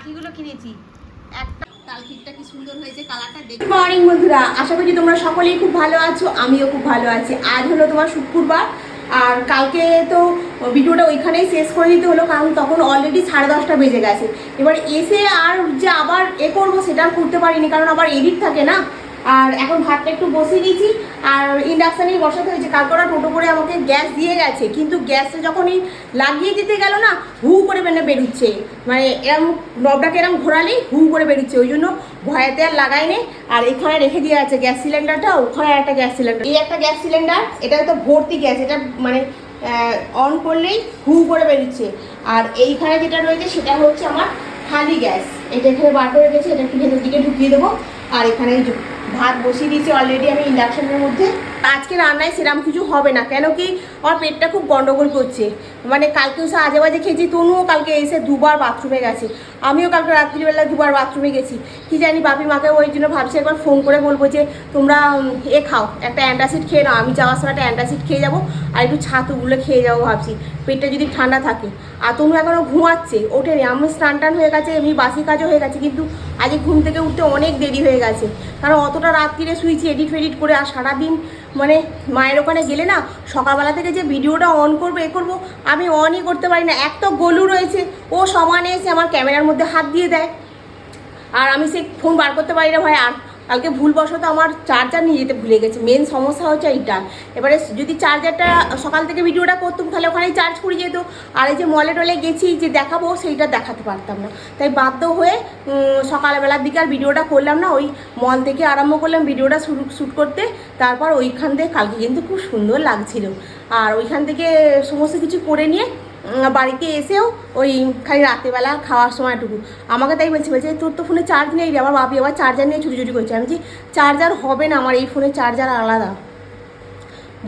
কাঠিগুলো কিনেছি। একটা কি সুন্দর হয়েছে কালারটা দেখে। গুড মর্নিং বন্ধুরা। আশা করি তোমরা সকলেই খুব ভালো আছো আমিও খুব ভালো আছি। আজ হলো তোমার শুক্রবার আর কালকে তো ভিডিওটা ওইখানেই শেষ করে দিতে হলো কারণ তখন অলরেডি সাড়ে দশটা বেজে গেছে। এবার এসে আর যে আবার এ করব সেটা আর করতে পারিনি কারণ আবার এডিট থাকে না। আর এখন ভাতটা একটু বসিয়ে দিয়েছি। আর ইন্ডাকশানেই বসাতে হয়েছে কালকে টোটো করে আমাকে গ্যাস দিয়ে গেছে। কিন্তু গ্যাসে যখনই লাগিয়ে দিতে গেল না, হু করে বেনে বেরোচ্ছে। মানে এরম নবটাকে এরম ঘোরালেই হু করে বেরোচ্ছে। ওই জন্য ভয়েতে আর লাগাইনি আর এখানে রেখে দিয়ে আছে গ্যাস সিলিন্ডারটা, ওখানে একটা গ্যাস সিলিন্ডার। এই একটা গ্যাস সিলিন্ডার, এটা তো ভর্তি গ্যাস, এটা মানে অন করলেই হু করে বেরোচ্ছে। আর এইখানে যেটা রয়েছে, সেটা হচ্ছে আমার খালি গ্যাস। এটা এখানে বার করে গেছে এটা একটু ভেতর দিকে ঢুকিয়ে দেবো। আর এখানে ভাত বসিয়ে দিয়েছি অলরেডি আমি ইন্ডাকশনের মধ্যে। আজকে রান্নায় সেরকম কিছু হবে না, কেন কি আমার পেটটা খুব গন্ডগোল করছে। মানে কালকেও সে আজে বাজে খেয়েছি, তনুও কালকে এসে দুবার বাথরুমে গেছে। আমিও কালকে রাত্রিবেলা দুবার বাথরুমে গেছি। কি জানি বাপি মাকে ওই জন্য ভাবছি একবার ফোন করে বলব যে, তোমরা এ খাও, একটা অ্যান্টাসিড খেয়ে নাও, আমি যাওয়ার সময় একটা অ্যান্টাসিড খেয়ে যাব, আর একটু ছাতুগুলো খেয়ে যাব ভাবছি। পেটটা যদি ঠান্ডা থাকে। আর তনু এখনও ঘুমাচ্ছে ওঠে ওঠেনি। আমি স্নান টান হয়ে গেছে, এমনি বাসি কাজও হয়ে গেছে, কিন্তু আজকে ঘুম থেকে উঠতে অনেক দেরি হয়ে গেছে। কারণ অতটা রাত্রিরে শুয়েছি এডিট ফেডিট করে, আর সারাদিন মানে মায়ের ওখানে গেলে না, সকালবেলা থেকে যে ভিডিওটা অন করব, এ করব, আমি অনই করতে পারি না। এক তো গলু রয়েছে, ও সমানে এসে আমার ক্যামেরার মধ্যে হাত দিয়ে দেয়। আর আমি সেই ফোন বার করতে পারি না ভাই, আর কালকে ভুলবশত আমার চার্জার নিয়ে যেতে ভুলে গেছি। মেন সমস্যা হচ্ছে এইটা। এবারে যদি চার্জারটা সকাল থেকে ভিডিওটা করতাম, তাহলে ওখানেই চার্জ করে যেত। আর এই যে মলে টলে গেছি, যে দেখাবো, সেইটা দেখাতে পারতাম না। তাই বাধ্য হয়ে সকালবেলার দিকে আর ভিডিওটা করলাম না। ওই মল থেকে আরম্ভ করলাম ভিডিওটা শুরু শ্যুট করতে। তারপর ওইখান থেকে কালকে কিন্তু খুব সুন্দর লাগছিল। আর ওইখান থেকে সমস্ত কিছু করে নিয়ে বাড়িতে এসেও ওই খালি রাত্রেবেলা খাওয়ার সময়টুকু। আমাকে তাই বলছে বলছে, তোর তো ফোনে চার্জ নেই রে, আমার বাপি আবার চার্জার নিয়ে ছুটি করছে। আমি যে চার্জার হবে না আমার, এই ফোনে চার্জার আলাদা।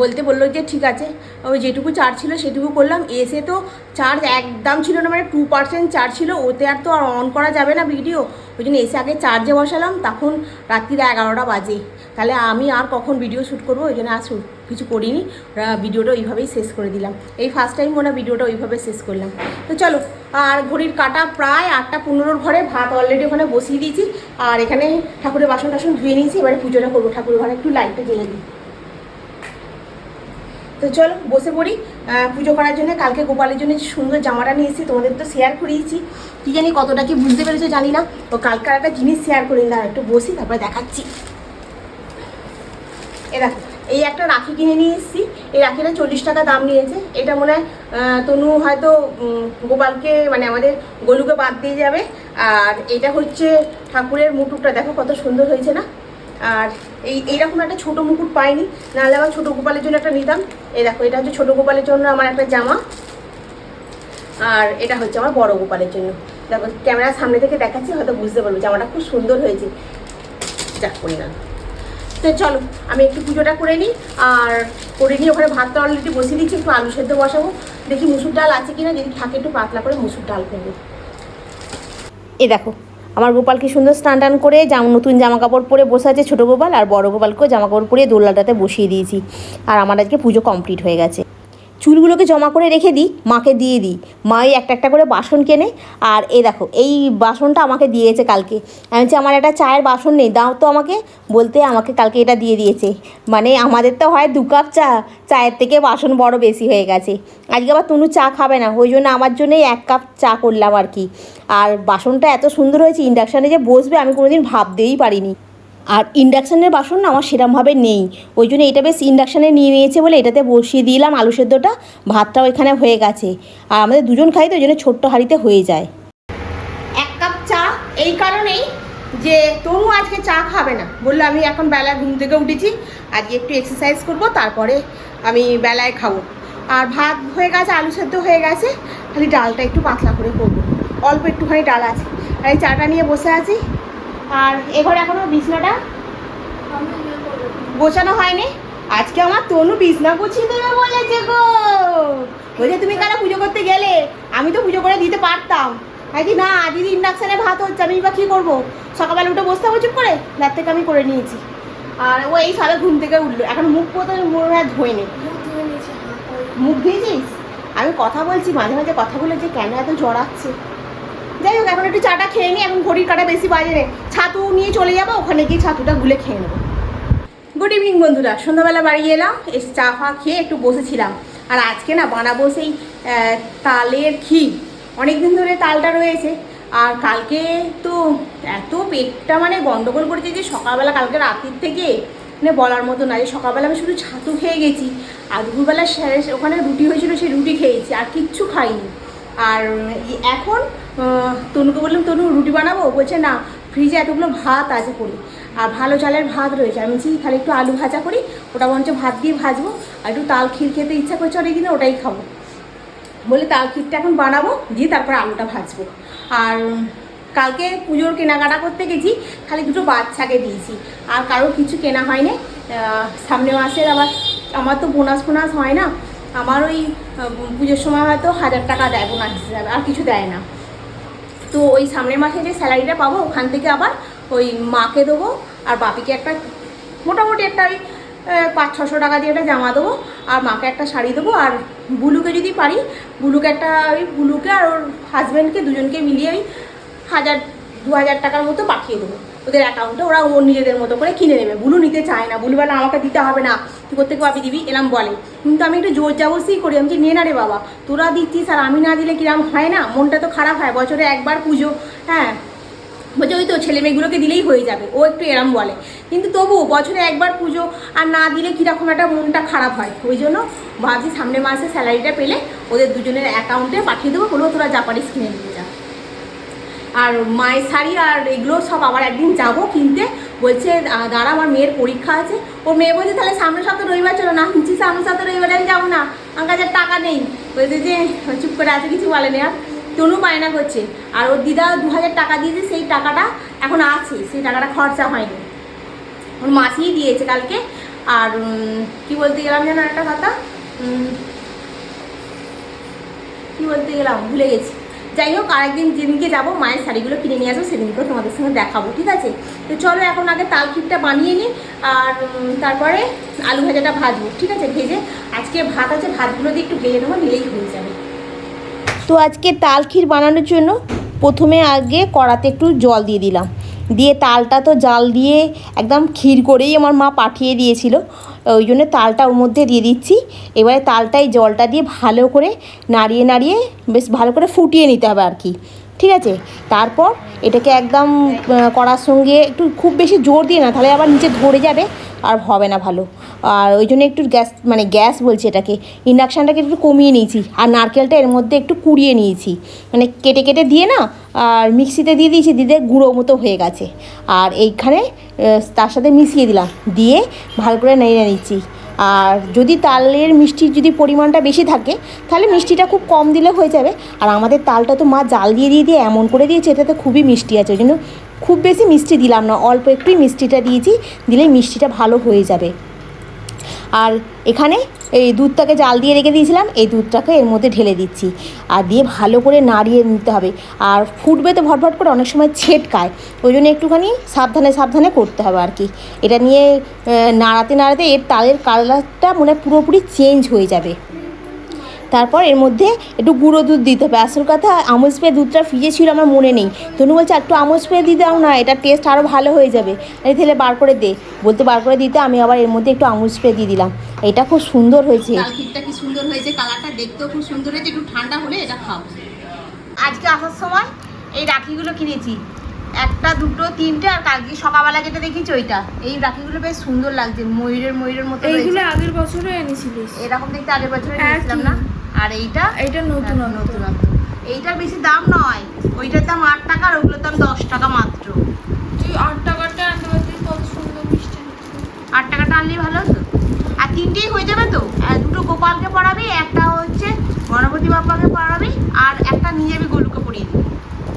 বলতে বলল যে, ঠিক আছে। ওই যেটুকু চার্জ ছিল সেটুকু করলাম। এসে তো চার্জ একদম ছিল না মানে টু পার্সেন্ট চার্জ ছিল। ওতে আর তো আর অন করা যাবে না ভিডিও ওই জন্য এসে আগে চার্জে বসালাম। তখন রাত্রির এগারোটা বাজে। তাহলে আমি আর কখন ভিডিও শ্যুট করব? ওই জন্য আর কিছু করিনি। ওরা ভিডিওটা ওইভাবেই শেষ করে দিলাম। এই ফার্স্ট টাইম হয় ভিডিওটা ওইভাবে শেষ করলাম। তো চলো, আর ঘড়ির কাটা প্রায় আটটা পনেরোর ঘরে, ভাত অলরেডি ওখানে বসিয়ে দিয়েছি। আর এখানে ঠাকুরের বাসন টাসন ধুয়ে নিয়েছি। এবারে পুজোটা করব। ঠাকুরের ঘরে একটু লাইটটা জ্বেলে দিই। তো চলো, বসে পড়ি। পুজো করার জন্য কালকে গোপালের জন্য সুন্দর জামাটা নিয়ে এসেছি, তোমাদের তো শেয়ার করিয়েছি। কি জানি কতটা কি বুঝতে পেরেছ জানি না। তো কালকে একটা জিনিস শেয়ার করি না একটু বসি, তারপরে দেখাচ্ছি। এ দেখো, এই একটা রাখি কিনে নিয়ে এসেছি। এই রাখিটা চল্লিশ টাকা দাম নিয়েছে। এটা মনে হয় তনু হয়তো গোপালকে মানে আমাদের গলুকে বাদ দিয়ে যাবে। আর এটা হচ্ছে ঠাকুরের মুটুকটা দেখো কত সুন্দর হয়েছে না? আর এই, এইরকম একটা ছোটো মুকুট পাইনি। নাহলে আমার ছোটো গোপালের জন্য একটা নিতাম। এই দেখো, এটা হচ্ছে ছোটো গোপালের জন্য আমার একটা জামা। আর এটা হচ্ছে আমার বড় গোপালের জন্য। দেখো, ক্যামেরার সামনে থেকে দেখাচ্ছি, হয়তো বুঝতে পারব। জামাটা খুব সুন্দর হয়েছে। যাক না তো চলো, আমি একটু পুজোটা করে নিই, আর করে নিই ওখানে ভাতটা অলরেডি বসিয়ে দিচ্ছি, একটু আলু সেদ্ধ বসাবো। দেখি মুসুর ডাল আছে কিনা, যদি থাকে একটু পাতলা করে মুসুর ডাল করব। এ দেখো, আমার গোপাল কি সুন্দর স্নান টান করে জাম নতুন জামা কাপড় পরে বসে আছে ছোটো গোপাল, আর বড় গোপালকেও জামা কাপড় পরে দোলনাটাতে বসিয়ে দিয়েছি। আর আমার আজকে পুজো কমপ্লিট হয়ে গেছে। চুলগুলোকে জমা করে রেখে দিই, মাকে দিয়ে দিই। মাই একটা একটা করে বাসন কেনে, আর এই দেখো, এই বাসনটা আমাকে দিয়েছে কালকে। আমি বলছি, আমার একটা চায়ের বাসন নেই, দাও তো আমাকে। বলতে আমাকে কালকে এটা দিয়ে দিয়েছে। মানে আমাদের তো হয় দু কাপ চা, চায়ের থেকে বাসন বড় বেশি হয়ে গেছে। আজকে আবার তনু চা খাবে না, ওই জন্য আমার জন্যই এক কাপ চা করলাম আর কি। আর বাসনটা এত সুন্দর হয়েছে ইন্ডাকশানে যে বসবে, আমি কোনোদিন ভাবতেই পারিনি। আর ইন্ডাকশানের বাসন না আমার সেরমভাবে নেই। ওই জন্য এটা বেশ ইন্ডাকশানে নিয়ে নিয়েছে বলে এটাতে বসিয়ে দিলাম, আলু সেদ্ধটা, ভাতটাও এখানে হয়ে গেছে। আর আমাদের দুজন খাই তো ওই জন্য ছোট্ট হাঁড়িতে হয়ে যায়। এক কাপ চা, এই কারণেই যে তনু আজকে চা খাবে না। বলল, আমি এখন বেলায় ঘুম থেকে উঠেছি, আজকে একটু এক্সারসাইজ করব, তারপরে আমি বেলায় খাব। আর ভাত হয়ে গেছে, আলু সেদ্ধ হয়ে গেছে, খালি ডালটা একটু পাতলা করে করব। অল্প একটুখানি ডাল আছে। আর এই চাটা নিয়ে বসে আছি। আর এঘরে এখনও বিছনাটা গোছানো হয়নি। আজকে আমার তনু বিছনা গুছিয়ে দেবে বলেছে গো। বলছে, তুমি কেন পুজো করতে গেলে? আমি তো পুজো করে দিতে পারতাম। আর কি না, দিদি ইন্ডাকশানে ভাত হচ্ছে, আমি বা কী করব? সকালবেলা উঠে বসতে হবে চুপ করে? রাত থেকে আমি করে নিয়েছি। আর ও এই সালে ঘুম থেকে উঠল। এখন মুখ পোতে মনে হয় ধোয়নি। মুখ ধুয়েছিস? আমি কথা বলছি, মাঝে মাঝে কথা বলে যে কেন এত জড়াচ্ছে যাই হোক, এখন একটু চাটা খেয়ে ঘড়ির কাটা বেশি বাজে নেই ছাতু নিয়ে চলে যাব, ওখানে গিয়ে ছাতুটা গুলে খেয়ে নেব। গুড ইভিনিং বন্ধুরা। সন্ধ্যাবেলা বাড়ি এলাম, এসে চা ফা খেয়ে একটু বসেছিলাম। আর আজকে না বানাবো সেই তালের ক্ষীর অনেক দিন ধরে তালটা রয়েছে। আর কালকে তো এত পেটটা মানে গন্ডগোল করেছে যে সকালবেলা, কালকে রাত্রির থেকে মানে বলার মতো না যে সকালবেলা আমি শুধু ছাতু খেয়ে গেছি। আর দুপুরবেলা ওখানে রুটি হয়েছিল, সেই রুটি খেয়েছি, আর কিচ্ছু খাইনি। আর এখন তনুকে বললাম, তনু, রুটি বানাবো? বলছে, না, ফ্রিজে এতগুলো ভাত আছে করি, আর ভালো চালের ভাত রয়েছে। আমি বলছি, তাহলে একটু আলু ভাজা করি, ওটা বরঞ্চ ভাত দিয়ে ভাজবো, আর একটু তাল ক্ষীর খেতে ইচ্ছা করছে অনেক দিনে ওটাই খাব। বলে তাল ক্ষীরটা এখন বানাবো, দিয়ে তারপর আলুটা ভাজবো। আর, কালকে পুজোর কেনাকাটা করতে গেছি, খালি দুটো বাচ্চাকে দিয়েছি, আর কারোর কিছু কেনা হয়নি। সামনে মাসের আবার আমার তো বোনাস ফোনাস হয় না। আমার ওই পুজোর সময় হয়তো হাজার টাকা দেয় বোনাস হিসাবে, আর কিছু দেয় না। তো ওই সামনের মাসে যে স্যালারিটা পাবো, ওখান থেকে আবার ওই মাকে দেবো, আর বাপিকে একটা মোটামুটি একটা ওই পাঁচ, ছশো টাকা দিয়ে একটা জামা দেবো, আর মাকে একটা শাড়ি দেবো, আর বুলুকে যদি পারি, বুলুকে একটা ওই, বুলুকে আর ওর হাজব্যান্ডকে দুজনকে মিলিয়ে ওই হাজার, দু হাজার টাকার মতো পাঠিয়ে দেবো। ওদের অ্যাকাউন্টে ওরা ওর নিজেদের মতো করে কিনে নেবে। বুলু নিতে চায় না। বুলু বলে, আমাকে দিতে হবে না। তুই কোথেকে পাবি দিবি? এরম বলে। কিন্তু আমি একটু জোর জাবস্তি করি। আমি যে, নে না রে বাবা, তোরা দিচ্ছিস আর আমি না দিলে কিরম হয় না? মনটা তো খারাপ হয়, বছরে একবার পুজো। হ্যাঁ বলছে, ওই তো ছেলে মেয়েগুলোকে দিলেই হয়ে যাবে। ও একটু এরম বলে। কিন্তু তবু বছরে একবার পুজো আর না দিলে কীরকম একটা মনটা খারাপ হয়। ওই জন্য ভাবছি সামনে মাসে স্যালারিটা পেলে ওদের দুজনের অ্যাকাউন্টে পাঠিয়ে দেবো। বলব তোরা জাপানিজ কিনে নিয়ে যা। আর মায়ের শাড়ি আর এগুলো সব আবার একদিন যাব কিনতে। বলছে "আহ, দাঁড়া আমার মেয়ের পরীক্ষা আছে। ও মেয়ে বলছে তাহলে সামনের সপ্তাহ রবিবার চলো না। বলছি সামনের সপ্তাহ রবিবারে আমি যাব না। আমার কাছে টাকা নেই। বলছে যে চুপ করে আছে কিছু বলেনি আর। তনু বায়না করছে। আর ওর দিদা দু হাজার টাকা দিয়েছে সেই টাকাটা এখন আছে সেই টাকাটা খরচা হয়নি। ওর মাসিই দিয়েছে কালকে। আর কি বলতে গেলাম যেন একটা কথা? কি বলতে গেলাম? ভুলে গেছি। যাই হোক আরেকদিন যেদিনকে যাব মায়ের শাড়িগুলো কিনে নিয়ে আসব সেদিনকেও তোমাদের সঙ্গে দেখাবো ঠিক আছে? তো চলো এখন আগে তাল ক্ষীরটা বানিয়ে নিই আর তারপরে আলু ভাজাটা ভাজবো, ঠিক আছে? ভেজে আজকে ভাত আছে, ভাতগুলো দিয়ে একটু ভেজে নেব, নিলেই হয়ে যাবে। তো আজকে তাল ক্ষীর বানানোর জন্য প্রথমে আগে কড়াতে একটু জল দিয়ে দিলাম। দিয়ে তালটা তো জাল দিয়ে একদম ক্ষীর করেই আমার মা পাঠিয়ে দিয়েছিল। ওই জন্য তালটা ওর মধ্যে দিয়ে দিচ্ছি। এবারে তালটাই জলটা দিয়ে ভালো করে নাড়িয়ে নাড়িয়ে বেশ ভালো করে ফুটিয়ে নিতে হবে আর কি। ঠিক আছে? তারপর এটাকে একদম কড়ার সঙ্গে একটু খুব বেশি জোর দিয়ে না, তাহলে আবার নিচে ধরে যাবে আর হবে না ভালো। আর ওই জন্য একটু গ্যাস মানে গ্যাস বলছি এটাকে, ইন্ডাকশানটাকে একটু কমিয়ে নিয়েছি আর নারকেলটা এর মধ্যে একটু কুড়িয়ে নিয়েছি। মানে কেটে কেটে দিয়ে না, আর মিক্সিতে দিয়ে দিয়েছি দিতে গুঁড়ো মতো হয়ে গেছে। আর এইখানে তার সাথে মিশিয়ে দিলাম, দিয়ে ভালো করে নেড়ে নিচ্ছি। আর যদি তালের মিষ্টির যদি পরিমাণটা বেশি থাকে, তাহলে মিষ্টিটা খুব কম দিলে হয়ে যাবে। আর আমাদের তালটা তো মা জাল দিয়ে দিয়ে দিয়ে এমন করে দিয়েছে, এটাতে খুবই মিষ্টি আছে। ওই জন্য খুব বেশি মিষ্টি দিলাম না, অল্প একটুই মিষ্টিটা দিয়েছি দিলে মিষ্টিটা ভালো হয়ে যাবে। আর এখানে এই দুধটাকে জাল দিয়ে রেখে দিয়েছিলাম, এই দুধটাকে এর মধ্যে ঢেলে দিচ্ছি। আর দিয়ে ভালো করে নাড়িয়ে নিতে হবে। আর ফুটবে তো ভটভট করে অনেক সময় ছেটকায়। ওই জন্য একটুখানি সাবধানে সাবধানে করতে হবে আর কি। এটা নিয়ে নাড়াতে নাড়াতে এর তালের কালারটা মনে পুরোপুরি চেঞ্জ হয়ে যাবে। তারপর এর মধ্যে একটু গুঁড়ো দুধ দিতে হবে। আসল কথা আমুল স্প্রে দুধটা ফ্রিজে ছিল আমার মনে নেই। তনু বলছে একটু আমুল স্প্রে দিয়ে দাও না এটা টেস্ট আরও ভালো হয়ে যাবে। আমি তাহলে বার করে দে। বলতে বার করে দিতে আমি আবার এর মধ্যে একটু আমুল স্প্রে দিয়ে দিলাম। এটা খুব সুন্দর হয়েছে। ক্ষীরটা কি সুন্দর হয়েছে কালারটা দেখতেও খুব সুন্দর হয়েছে একটু ঠান্ডা হলে এটা খাব আজকে আসার সময় এই রাখিগুলো কিনেছি। একটা দুটো তিনটে আর কালকে সকালবেলা যেটা দেখেছি ওইটা। এই রাখিগুলো বেশ সুন্দর লাগছে ময়ূরের ময়ূরের মতো এইগুলো। আগের বছরও এনেছিলিস। এরকম দেখতে আগের বছরে একই। নিয়েছিলাম না? আর এইটা? এইটা নতুন হ্যাঁ, নতুন। এইটার বেশি দাম নয়। ওইটার দাম আট টাকা আর ওগুলোর দাম দশ টাকা মাত্র। তুই আট টাকাটা আনতে পারতিস কত সুন্দর মিষ্টি আট টাকাটা আনলেই ভালো হতো? আর তিনটেই হয়ে যাবে তো? দুটো গোপালকে পড়াবি একটা হচ্ছে গণপতি বাপ্পাকে পড়াবি আর একটা নিয়ে যাবি গোলুকে পড়িয়ে দিবি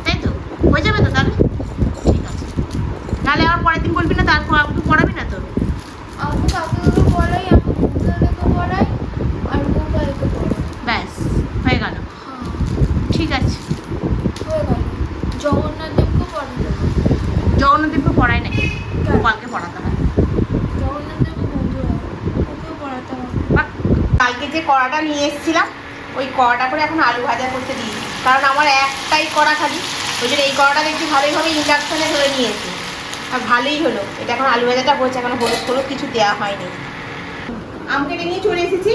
তাই তো হয়ে যাবে তো তাহলে ঠিক আছে নাহলে আবার পরের দিন বলবি না তারপর তুই পড়াবি না তো আমি কাকুকে পড়াই আমি কুকুরকে পড়াই আর গোপালকে পড়াই ব্যাস হয়ে গেল হ্যাঁ ঠিক আছে হয়ে গেল জগন্নাথ দেবকে পড়াই দেবো জগন্নাথদেবকে পড়াই নাকি গোপালকে পড়াতে হয় জগন্নাথ দেবকে বন্ধু হয় ওকেও পড়াতে হবে বাহ, কালকে যে কড়াটা নিয়ে এসেছিলাম, ওই কড়াটা করে এখন আলু ভাজা করতে দিই কারণ আমার একটাই কড়া খালি। ওই জন্য এই কড়াটা দেখছি ভালোইভাবে ইন্ডাকশনে ধরে নিয়েছি। আর ভালোই হলো। এটা এখন আলু ভাজাটা করছে এখন হলুদ হলুদ কিছু দেওয়া হয়নি। আম কেটে নিয়ে চলে এসেছি।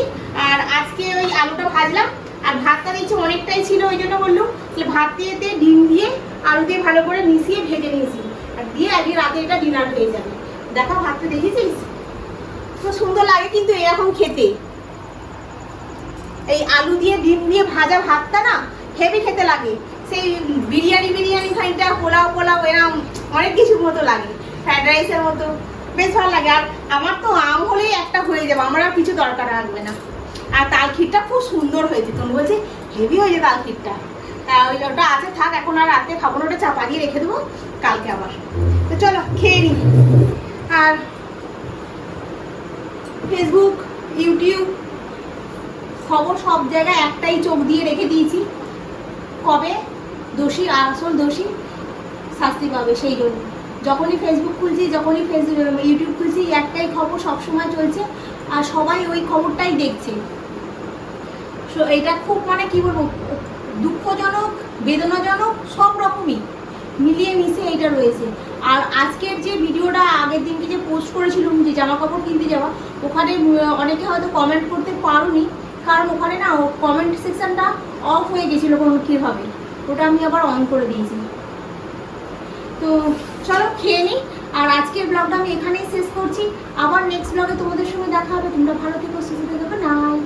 আর আজকে ওই আলুটা ভাজলাম। আর ভাতটা দিচ্ছে অনেকটাই ছিল, ওই জন্য বলল তাহলে ভাত দিয়ে ডিম দিয়ে আলু দিয়ে ভালো করে মিশিয়ে ভেজে নিয়েছি। আর দিয়ে আজকে রাতে এটা ডিনার হয়ে যাবে। দেখা, ভাতটা দেখেছিস? খুব সুন্দর লাগে কিন্তু এরকম খেতে। এই আলু দিয়ে, ডিম দিয়ে ভাজা ভাতটা না হেভি খেতে লাগে। সেই বিরিয়ানি বিরিয়ানি খাইটা, পোলাও পোলাও, এরম অনেক কিছুর মতো লাগে। ফ্রাইড রাইসের মতো। বেশ ভালো লাগে। আর আমার তো আম হলেই একটা হয়ে যাবে। আমার আর কিছু দরকার লাগবে না। আর তাল ক্ষীরটা খুব সুন্দর হয়েছে। তুমি বলছে হেভি হয়েছে তাল ক্ষীরটা। ওই ওটা আছে, থাক, এখন আর রাতে খাব না। ওটা চাপা দিয়ে রেখে দেবো কালকে আবার। তো চলো, খেয়ে নিই আর ফেসবুক ইউটিউব খবর সব জায়গায় একটাই চোখ দিয়ে রেখে দিয়েছি। কবে? দোষী আসল দোষী শাস্তি পাবে সেই জন্য। যখনই ফেসবুক খুলছি যখনই ফেসবুক ইউটিউব খুলছি একটাই খবর সবসময় চলছে আর সবাই ওই খবরটাই দেখছে। So, এটা খুব মানে কি বলব? দুঃখজনক বেদনাজনক সব রকমই মিলিয়ে মিশে এটা রয়েছে। আর আজকের যে ভিডিওটা আগের দিনকে যে পোস্ট করেছিলাম যে জামা কাপড় কিনতে যাওয়া ওখানে অনেকে হয়তো কমেন্ট করতে পারোনি। কারণ ওখানে না কমেন্ট সেকশনটা অফ হয়ে গেছিল কোনো কীভাবে ওটা আমি আবার অন করে দিয়েছি। তো চলো খেয়ে নিই আর আজকের ব্লগটা আমি এখানেই শেষ করছি। আবার নেক্সট ব্লগে তোমাদের সঙ্গে দেখা হবে। তোমরা ভালো থেকো, সুস্থ থেকো নাইট